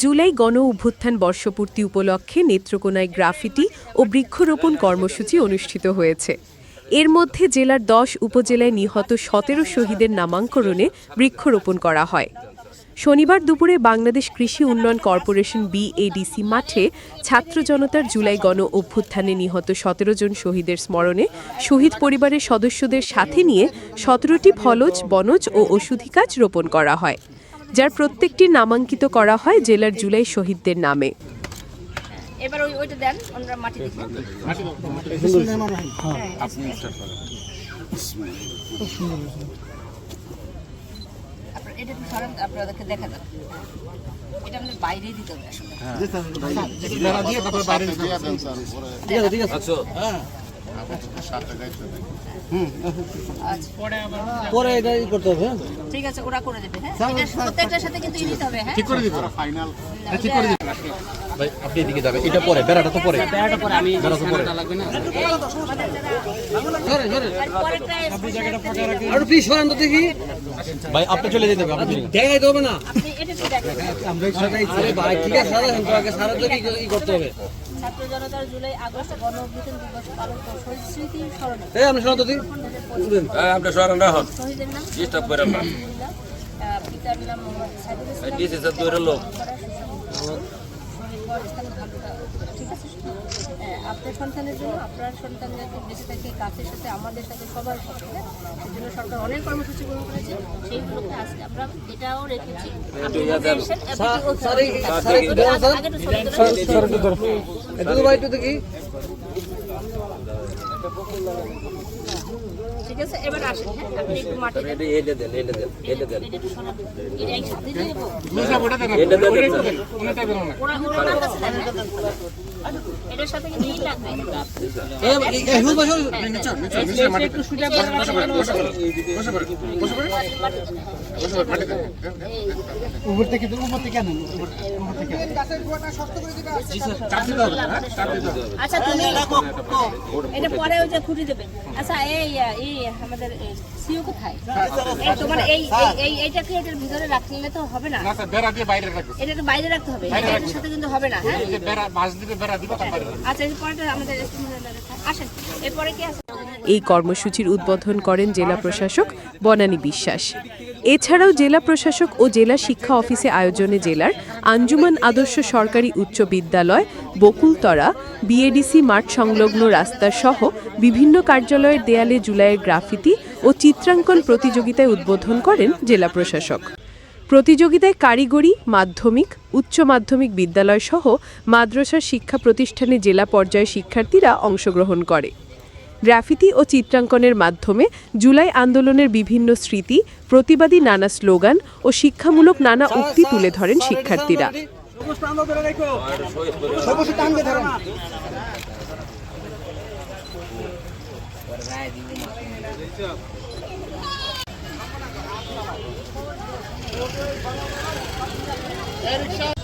জুলাই গণ অভ্যুত্থান বর্ষপূর্তি উপলক্ষে নেত্রকোনায় গ্রাফিটি ও বৃক্ষরোপণ কর্মসূচি অনুষ্ঠিত হয়েছে। এর মধ্যে জেলার দশ উপজেলায় নিহত সতেরো শহীদের নামাঙ্করণে বৃক্ষরোপণ করা হয়। শনিবার দুপুরে বাংলাদেশ কৃষি উন্নয়ন কর্পোরেশন বিএডিসি মাঠে ছাত্র জনতার জুলাই গণ অভ্যুত্থানে নিহত সতেরো জন শহীদের স্মরণে শহীদ পরিবারের সদস্যদের সাথে নিয়ে সতেরোটি ফলজ বনজ ও ওষুধি গাছ রোপণ করা হয়। যার প্রত্যেকটি নামাঙ্কিত করা হয় জেলার জুলাই শহীদদের নামে। এবার ওই ওইটা দেন ওনারা মাটি এটা একটু সরান আপনাদেরকে দেখা যাবে এটা আমাদের বাইরেই দিতে হবে আসলে। ঠিক আছে ঠিক আছে আচ্ছা পরে এটা করতে হবে হ্যাঁ। ঠিক আছে ওরা করে দেবে হ্যাঁ? এটা প্রত্যেকটার সাথে কিন্তু হবে হ্যাঁ? করে দিব। ফাইনাল ঠিক করে দিবে। ভাই আপনি এদিকে যাবেন। এটা পরে বেড়াটা তো পরে। বেড়াটা পরে আমি পরেরটায় আর প্লিজ সরেন তো দেখি। ভাই আপনি চলে যেতে হবে আপনি দেখাই দেবে না। আপনি এটা দেখেন। আরে ভাই ঠিক আছে সারা আগে সারা তো কি করতে হবে? ছাত্র জনতার জুলাই আগস্ট গণ অভ্যুত্থান দিবস পালন করে। স্মৃতি স্মরণে। এই আপনি শোনা তো দেখি। আমরা সরান রাখুন শহীদের ডিস্টার্ব ডিসি স্যার দূরের লোক আহ, আপনার সন্তানের জন্য আপনার সন্তানের বেঁচে থাকে কাছের সাথে আমাদের সাথে সবার সাথে হ্যাঁ? সেজন্য সরকার অনেক কর্মসূচি গ্রহণ করেছে সেইগুলোকে আজকে আমরা এটাও রেখেছি স্যার, আপনি- স্যার, এই- স্যার, এই দেওয়া, স্যার। আগে একটু সরে দাঁড়ান। একটু ভাই একটু দেখি ঠিক আছে এবার আসেন হ্যাঁ আপনি একটু মাটি দেন। এটা দেন এটা দেন এটা দেন এটা। এটা দেবো। ওটা দেন এটা দেন ওটা দেন কাছে দেন? এটার সাথে লাগবে। উপর থেকে উপর থেকে আনেন উপর থেকে হ্যাঁ? আচ্ছা তুমি এটা পরে ওই যে খুঁটি দেবে। আচ্ছা এই এই আমাদের সিও কোথায়? এই তোমার এই এই- এই এইটাকে এটার ভিতরে রাখলে তো হবে না? না স্যার বেড়া দিয়ে বাইরে রাখবে। এটা তো বাইরে রাখতে হবে এটার সাথে কিন্তু হবে না হ্যাঁ? বেড়া দিবে বেড়া দিবে আচ্ছা এই কর্মসূচির উদ্বোধন করেন জেলা প্রশাসক বনানী বিশ্বাস। এছাড়াও জেলা প্রশাসক ও জেলা শিক্ষা অফিসে আয়োজনে জেলার আঞ্জুমান আদর্শ সরকারি উচ্চ বিদ্যালয়, বকুলতরা, বিএডিসি মাঠ সংলগ্ন রাস্তা সহ বিভিন্ন কার্যালয়ের দেয়ালে জুলাইয়ের গ্রাফিতি ও চিত্রাঙ্কন প্রতিযোগিতায় উদ্বোধন করেন জেলা প্রশাসক। প্রতিযোগিতায় কারিগরি, মাধ্যমিক, উচ্চ মাধ্যমিক বিদ্যালয় সহ মাদ্রাসা শিক্ষা প্রতিষ্ঠানে জেলা পর্যায়ে শিক্ষার্থীরা অংশগ্রহণ করে। গ্রাফিতি ও চিত্রাঙ্কনের মাধ্যমে জুলাই আন্দোলনের বিভিন্ন স্মৃতি, প্রতিবাদী নানা স্লোগান ও শিক্ষামূলক নানা উক্তি তুলে ধরেন শিক্ষার্থীরা। Eric Shaw.